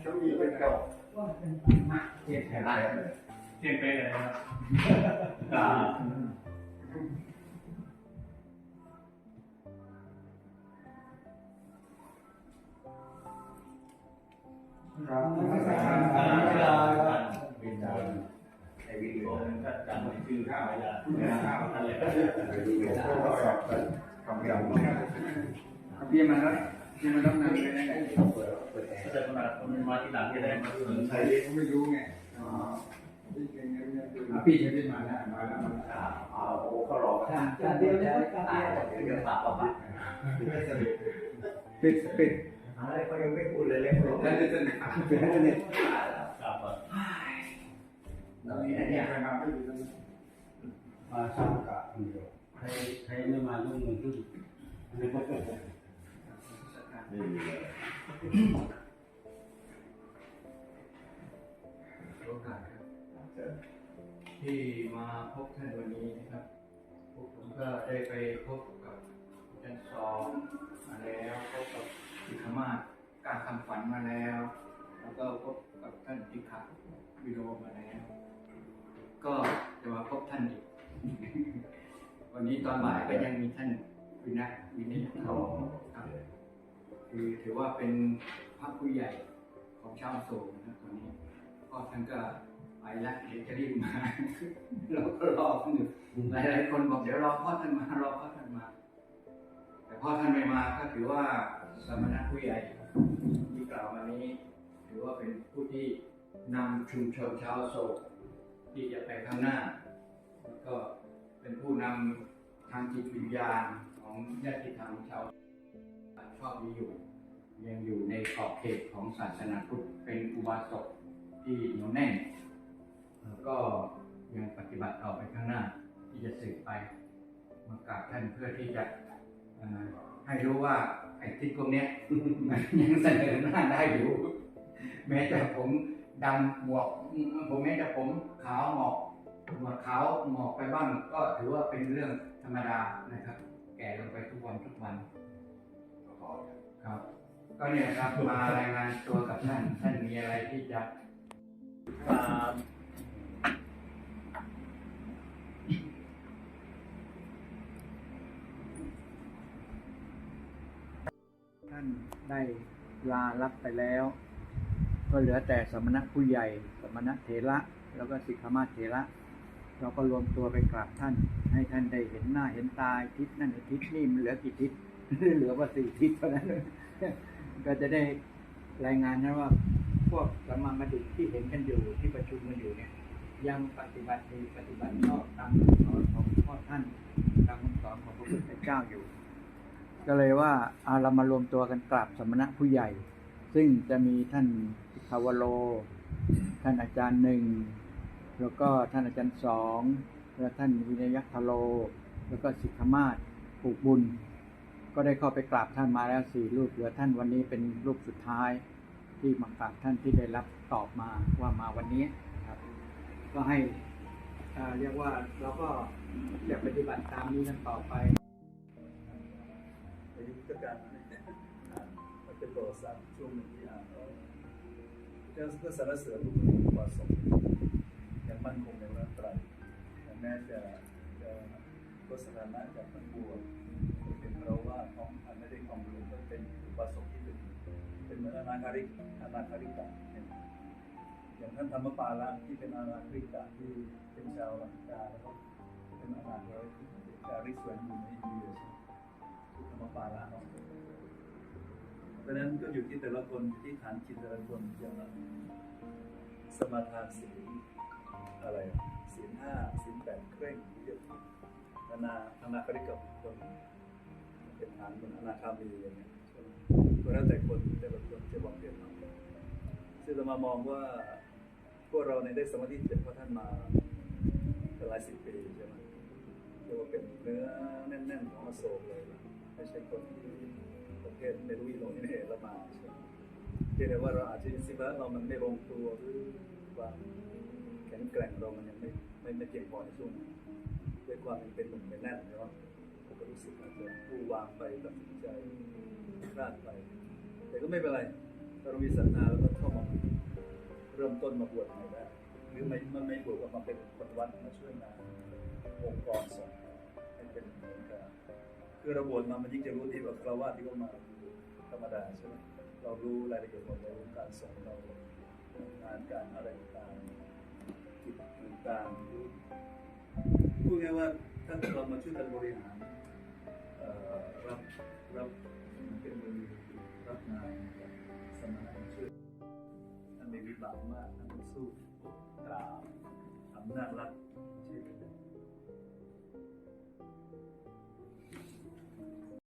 เขามีเป็นเก่าเทียบแทนได้เทียนไปเลยครับอ่าครับวินดาในวิดีโอก็จำชื่อข้าวไม่ได้ข้าวนั่นแหละวิดีโอก็สอบคำเดียวเรียนมาแล้ว เรียนมาตั้งนานเลยนะเนี่ยเปิดเปิดแอร์ก็จะมามันมาที่หลังที่ได้มาถึงใครเขาไม่รู้ไงอ๋อที่เก่งเงี้ยเนี่ยคืออะพี่จะได้มาแล้วมาแล้วมาแล้วเอาโอ้เขารอจานจานเดียวเลยจานตายเดียวเดี๋ยวเดี๋ยวปากเอาปากปิดปิดอะไรเขายังไม่พูดเลยเล็กลงแล้วจะจะปิดให้สนิทกลับมาเราเนี่ยไปมาไม่ดีแล้วมาสร้างกะคนเดียวใครใครไม่มาต้องมึงขึ้น ไม่มีเลยโอกาสครับที่มาพบท่านวันนี้นะครับพวกผมก็ได้ไปพบกับอาจารย์สองมาแล้วพบกับพิคมาศการคำฝันมาแล้ว แล้วก็พบกับท่านพิขัวิโรมาแล้ว ก็จะมาพบท่านอีก วันนี้ตอนบ่ายก็ยังมีท่านวินัยวินิจเขาครับ คือถือว่าเป็นพระผู้ใหญ่ของชาวโศกนะครับตอนนี้พ่อท่านก็ไปละเดี๋ยวจะรีบมาเราก็รอท่านอยู่หลายหลายๆคนบอกเดี๋ยวรอพ่อท่านมารอพ่อท่านมา แต่พ่อท่านไม่มาก็ถือว่าสมณะผู้ใหญ่ที่กล่าวมานี้ ถือว่าเป็นผู้ที่นำชุมชนชาวโศกที่จะไปข้างหน้าแล้วก็เป็นผู้นำทางจิตวิญญาณของญาติธรรมชาวชอบ มีอยู่ ยังอยู่ในขอบเขตของศาสนาพุทธเป็นอุบาสกที่เหนียวแน่นแล้วก็ยังปฏิบัติต่อไปข้างหน้า ที่จะสืบไปมากราบท่านเพื่อที่จะเอ่อให้รู้ว่าไอ้ทิศพวกเนี้ยมันยังเสนอหน้าได้อยู่ แม้แต่ผมดำหมวกผมแม้แต่ผมขาวหมอกหมวกขาวหมอกไปบ้างก็ถือว่าเป็นเรื่องธรรมดานะครับ แก่ลงไปทุกวันทุกวัน ครับ ก็เนี่ยครับมารายงานตัวกับท่าน ท่านมีอะไรที่จะท่านได้ลารับไปแล้ว ก็เหลือแต่สมณะผู้ใหญ่ สมณะเถระแล้วก็สิกขามาเถระเราก็รวมตัวไปกราบท่าน ให้ท่านได้เห็นหน้าเห็นตาทิศนั่นทิศนี่มันเหลือกี่ทิศ เหลือว่าสี่ทิศเท่านั้น ก็จะได้รายงานนะว่า พวกสมมาดุที่เห็นกันอยู่ที่ประชุมกันอยู่เนี่ย ยังปฏิบัติดีปฏิบัติชอบตามคำสอนของพ่อท่านตามคำสอนของพระพุทธเจ้าอยู่ ก็เลยว่าเอาเรามารวมตัวกันกราบสมณะผู้ใหญ่ ซึ่งจะมีท่านคาวโล ท่านอาจารย์หนึ่งแล้วก็ท่านอาจารย์สองแล้วท่านวินยัคโล แล้วก็สิกขมาศปลูกบุญ ก็ได้เข้าไปกราบท่านมาแล้วสี่รูปเหลือท่านวันนี้เป็นรูปสุดท้ายที่มากราบท่านที่ได้รับตอบมาว่ามาวันนี้ครับ ก็ให้เอ่อเรียกว่าเราก็จะปฏิบัติตามนี้กันต่อไปในยุคการอ่านมันเป็นประวัติศาสตร์ช่วงหนึ่งที่อ่านแล้วก็ก็สรรเสริญบุคคลอุบาสกอย่างมั่นคงในพระไตรแม้จะจะก็สถานะจากนักบวชาคาริกอนาคาริกะอย่างท่านธรรมปาละที่เป็นอนาคาริกะที่เป็นชาวลังกาแล้วก็เป็นอนาคาริกะจาริสวนอยู่ในอินเดียใช่ไหมธรรมปาละเนาะเพราะฉะนั้นก็อยู่ที่แต่ละคนที่ฐานจิตแต่ละคนจะสมาทานศีลอะไรศีลห้าศีลแปดเคร่งที่จะอนาอนาคาริกับคนเป็นฐานเป็นอนาคามีอย่างเงี้ย ก็แล้วแต่คนแต่ละคนจะบอกเปลี่ยนทำซึ่งเรามามองว่าพวกเราในได้สมาธิเจ็ดเพราะท่านมาหลายสิบปีใช่ไหมเรียกว่าเป็นเนื้อแน่นๆของอโศกเลยนะไม่ใช่คนที่ประเทศเมรุวิโลนี่เองละมาใช่ไหมเพียงแต่ว่าเราอาจจะสิบะเรามันไม่ลงตัวหรือว่าแข็งแกร่งเรามันยังไม่ไม่ไม่เพียงพอในช่วงนั้ด้วยความเป็นหนุ่มเป็นแน่นใช่ไหมผมก็รู้สึกอาจจะผู้วางไปตัดสินใจ พลาดไป แต่ก็ไม่เป็นไรเรเรามีศรัทธาแล้วก็เข้ามาเริ่มต้นมาบวชใหม่ได้หรือไม่ไม่ไม่บวชก็มาเป็นคนวัดมาช่วยงานองค์กรสงฆ์ให้เป็นเหมือนกับคือเราบวชมามันยิ่งจะรู้ดีว่าคราวาที่เขามาธรรมดาใช่ไหมเรารู้รายละเอียดหมดเรารู้การสงฆ์เรางานการอะไรต่างๆกิจต่างๆรู้พูดง่ายว่าถ้าเรามาช่วยกันบริหารเอ่อรับรับ็นมือรับงานสมานช่วยท่านไม่วิบากมากท่านสู้กราบอำนาจรัฐที่เป็น